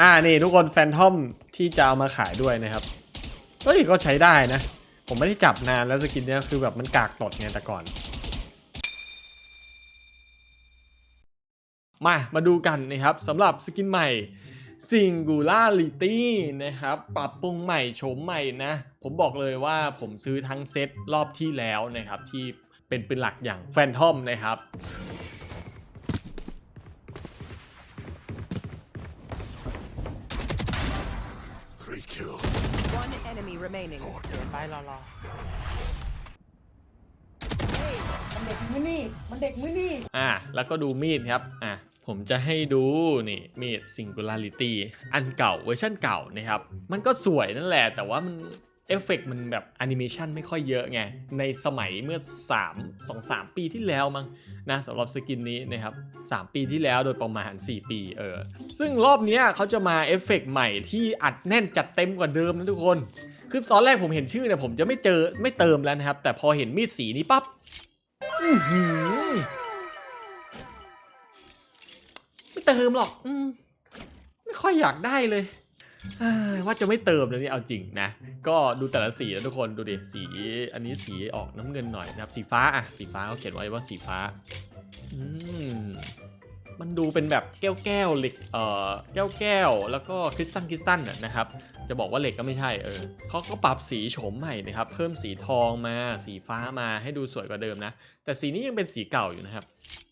อ่านี่ทุกคนแฟนทอมที่จะเอามาขายด้วยนะครับ เฮ้ยก็ใช้ได้นะ ผมไม่ได้จับนานแล้วสกินเนี้ยคือแบบมันกากตดไงแต่ก่อน มา มาดูกันนะครับสำหรับสกินใหม่ Singularity นะครับ ปรับปรุงใหม่โฉมใหม่นะ ผมบอกเลยว่าผมซื้อทั้งเซตรอบที่แล้วนะครับ ที่เป็นเป็นหลักอย่างแฟนทอมนะครับ Three kills. One enemy remaining. เดี๋ยวไปรอรอมันเด็กมือนี่ มันเด็กมือนี่ อะแล้วก็ดูมีดครับอะผมจะให้ดูนี่มีด Singularity อันเก่าเวอร์ชันเก่านะครับ มันก็สวยนั่นแหละ แต่ว่ามัน เอฟเฟกต์มันแบบแอนิเมชันไม่ค่อยเยอะไง ในสมัยเมื่อ 3 2 3 ปีที่แล้วมั้งนะสำหรับสกินนี้นะครับ 3 ปีที่แล้วโดยประมาณ 4 ปีเออ ซึ่งรอบนี้เขาจะมาเอฟเฟกต์ใหม่ที่อัดแน่นจัดเต็มกว่าเดิมนะทุกคน คือตอนแรกผมเห็นชื่อเนี่ยผมจะไม่เจอไม่เติมแล้วนะครับ แต่พอเห็นมีดสีนี้ปั๊บไม่เติมหรอกอมไม่ค่อยอยากได้เลย ว่าจะไม่เติมเลยนี่เอาจริงนะ ก็ดูแต่ละสีนะทุกคนดูดิสีอันนี้สีออกน้ำเงินหน่อยนะครับสีฟ้าอะสีฟ้าเขาเขียนไว้ว่าสีฟ้าอืมมันดูเป็นแบบแก้วแก้วเหล็กเอ่อแก้วแก้วแล้วก็คริสตัลคริสตัลน่ะนะครับ จะบอกว่าเหล็กก็ไม่ใช่เออเขาก็ปรับสีโฉมใหม่นะครับ เพิ่มสีทองมาสีฟ้ามาให้ดูสวยกว่าเดิมนะ แต่สีนี้ยังเป็นสีเก่าอยู่นะครับ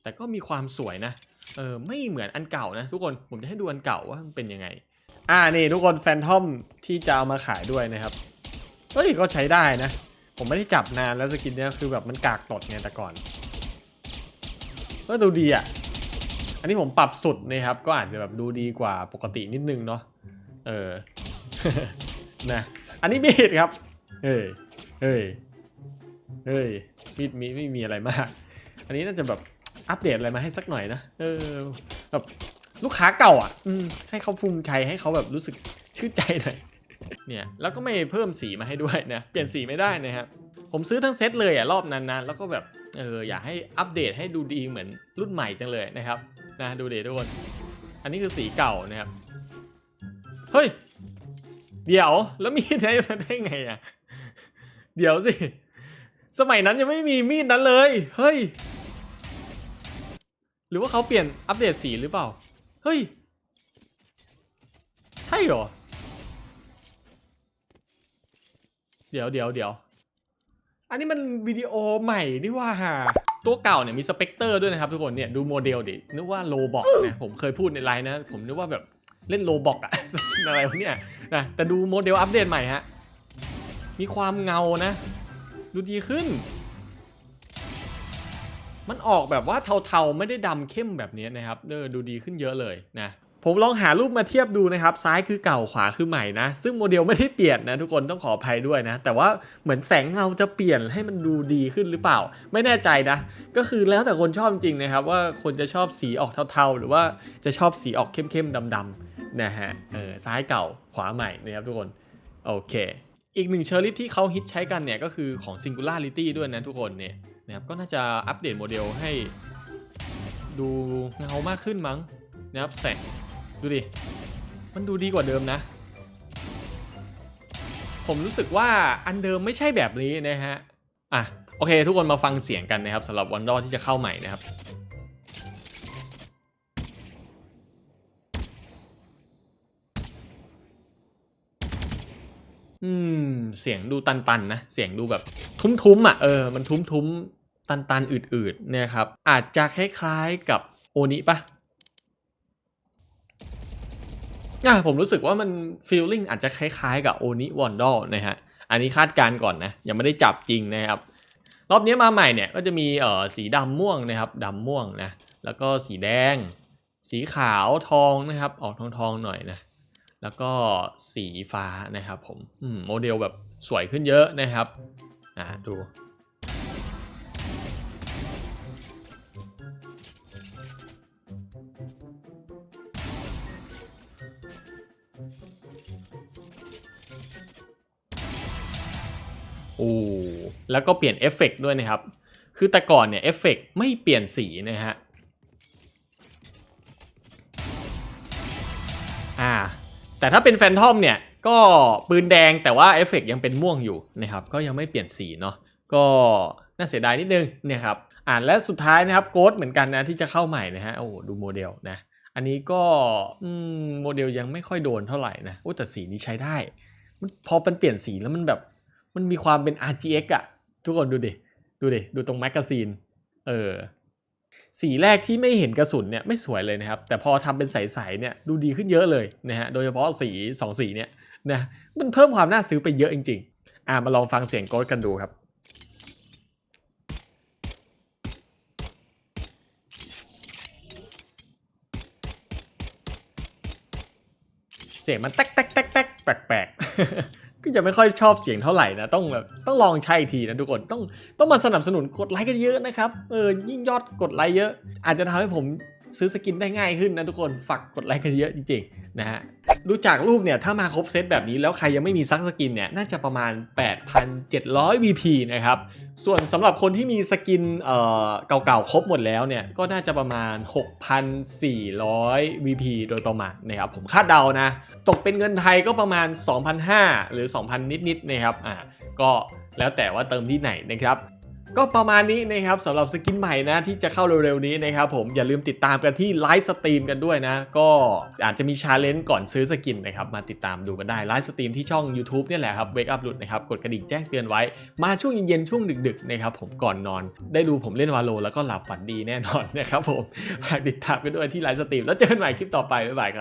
แต่ก็มีความสวยนะเออไม่เหมือนอันเก่านะ ทุกคนผมจะให้ดูอันเก่าว่ามันเป็นยังไง อ่านี่ทุกคนแฟนทอมที่จะเอามาขายด้วยนะครับ เฮ้ยก็ใช้ได้นะ ผมไม่ได้จับนานแล้วสกินเนี้ยคือแบบมันกากตดไงแต่ก่อนก็ดูดีอะ อันนี้ผมปรับสุดนะครับ ก็อาจจะแบบดูดีกว่าปกตินิดนึงเนาะ เออ นะ อันนี้มีดครับ เฮ้ย เฮ้ย เฮ้ยมีดมีไม่มีอะไรมาก อันนี้น่าจะแบบอัปเดตอะไรมาให้สักหน่อยนะ เออ แบบ ลูกค้าเก่าอะอืมให้เขาภูมิใจให้เขาแบบรู้สึกชื่นใจหน่อยเนี่ยแล้วก็ไม่เพิ่มสีมาให้ด้วยนะเปลี่ยนสีไม่ได้นะครับผมซื้อทั้งเซตเลยอะรอบนั้นนะแล้วก็แบบเอออยากให้อัปเดตให้ดูดีเหมือนรุ่นใหม่จังเลยนะครับนะดูเดทุกคนอันนี้คือสีเก่านะครับเฮ้ยเดี๋ยวแล้วมีดได้มาได้ไงอะเดี๋ยวสิสมัยนั้นยังไม่มีมีดนั้นเลย เฮ้ย หรือว่าเขาเปลี่ยนอัปเดตสีหรือเปล่า เฮ้ย ใช่เหรอ เดี๋ยวเดี๋ยวเดี๋ยว อันนี้มันวิดีโอใหม่นี่ว่าฮะตัวเก่าเนี่ยมีสเปกเตอร์ด้วยนะครับทุกคนเนี่ยดูโมเดลดิ นึกว่าโลบอกนะ ผมเคยพูดในไลน์นะ ผมนึกว่าแบบเล่นโลบอกอะ อะไรวะเนี่ยนะแต่ดูโมเดลอัปเดตใหม่ฮะ มีความเงานะ ดูดีขึ้น มันออกแบบว่าเทาๆไม่ได้ดำเข้มแบบนี้นะครับเออดูดีขึ้นเยอะเลยนะผมลองหารูปมาเทียบดูนะครับ ซ้ายคือเก่าขวาคือใหม่นะ ซึ่งโมเดลไม่ได้เปลี่ยนนะทุกคนต้องขออภัยด้วยนะ แต่ว่าเหมือนแสงเงาจะเปลี่ยนให้มันดูดีขึ้นหรือเปล่า ไม่แน่ใจนะ ก็คือแล้วแต่คนชอบจริงนะครับ ว่าคนจะชอบสีออกเทาๆ หรือว่าจะชอบสีออกเข้มๆดำๆนะฮะเออซ้ายเก่าขวาใหม่นะครับทุกคนโอเค อีกหนึ่งเชอร์ลิฟที่เขาฮิตใช้กันเนี่ยก็คือของ Singularity ด้วยนะทุกคนเนี่ยนะครับก็น่าจะอัปเดตโมเดลให้ ดูเงามากขึ้นมั้งนะครับแสงดูดิ มันดูดีกว่าเดิมนะ ผมรู้สึกว่าอันเดิมไม่ใช่แบบนี้นะฮะ อะ โอเค ทุกคนมาฟังเสียงกันนะครับสำหรับวันดอที่จะเข้าใหม่นะครับ อืม เสียงดูตันๆนะ เสียงดูแบบทุ้มๆอะ เออ มันทุ้มๆ ตันๆ อืดๆ เนี่ยครับ อาจจะคล้ายๆกับโอนิปะอะผมรู้สึกว่ามันฟีลลิ่งอาจจะคล้ายๆ กับโอนิวอนดอนะฮะ อันนี้คาดการก่อนนะ ยังไม่ได้จับจริงนะครับ รอบนี้มาใหม่เนี่ยก็จะมีเอ่อสีดำม่วงนะครับดำม่วงนะ แล้วก็สีแดง สีขาวทองนะครับ ออกทองๆหน่อยนะ แล้วก็สีฟ้านะครับผมอืมโมเดลแบบสวยขึ้นเยอะนะครับอ่าดูโอ้แล้วก็เปลี่ยนเอฟเฟกต์ด้วยนะครับ คือแต่ก่อนเนี่ยเอฟเฟกต์ไม่เปลี่ยนสีนะฮะ แต่ถ้าเป็นแฟนทอมเนี่ยก็ปืนแดงแต่ว่าเอฟเฟกต์ยังเป็นม่วงอยู่นะครับก็ยังไม่เปลี่ยนสีเนาะก็น่าเสียดายนิดนึงเนี่ยครับอ่านและสุดท้ายนะครับโกดเหมือนกันนะที่จะเข้าใหม่นะฮะโอ้ดูโมเดลนะอันนี้ก็โมเดลยังไม่ค่อยโดนเท่าไหร่นะโอ้แต่สีนี้ใช้ได้พอมันเปลี่ยนสีแล้วมันแบบมันมีความเป็น RGX อะทุกคนดูดิ ดูดิ ดูตรงแมกกาซีน เออ สีแรกที่ไม่เห็นกระสุนเนี่ยไม่สวยเลยนะครับ แต่พอทำเป็นใสๆเนี่ยดูดีขึ้นเยอะเลยนะฮะโดยเฉพาะสีสองสีเนี่ยนะมันเพิ่มความน่าซื้อไปเยอะจริง ๆ อ่ามาลองฟังเสียงโกดกันดูครับเสียงมันแตกแตกแตกแตกแปลกๆ ก็จะไม่ค่อยชอบเสียงเท่าไหร่นะ ต้องแบบต้องลองใช้อีกทีนะทุกคนต้องต้องมาสนับสนุนกดไลค์กันเยอะนะครับเออยิ่งยอดกดไลค์เยอะ อาจจะทำให้ผมซื้อสกินได้ง่ายขึ้นนะทุกคนฝากกดไลค์กันเยอะจริงๆนะฮะ ดูจากรูปเนี่ย ถ้ามาครบเซตแบบนี้แล้วใครยังไม่มีซักสกินเนี่ย น่าจะประมาณ 8,700 VP นะครับ ส่วนสำหรับคนที่มีสกินเอ่อเก่าๆ ครบหมดแล้วเนี่ย ก็น่าจะประมาณ 6,400 VP โดยประมาณนะครับ ผมคาดเดานะ ตกเป็นเงินไทยก็ประมาณ 2,500 หรือ 2,000 นิดๆนะครับ อ่า ก็แล้วแต่ว่าเติมที่ไหนนะครับ ก็ประมาณนี้นะครับสำหรับสกินใหม่นะที่จะเข้าเร็วๆนี้นะครับผมอย่าลืมติดตามกันที่ไลฟ์สตรีมกันด้วยนะ ก็อาจจะมีชาเลนจ์ก่อนซื้อสกินนะครับมาติดตามดูกันได้ไลฟ์สตรีมที่ช่อง YouTube เนี่ยแหละครับ Wake Up หลุดนะครับกดกระดิ่งแจ้งเตือนไว้มาช่วงเย็นๆช่วงดึกๆนะครับผมก่อนนอน ได้ดูผมเล่นวาโลแล้วก็หลับฝันดีแน่นอนนะครับผมฝากติดตามกันด้วยที่ไลฟ์สตรีมแล้วเจอกันใหม่คลิปต่อไปบ๊ายบายครับ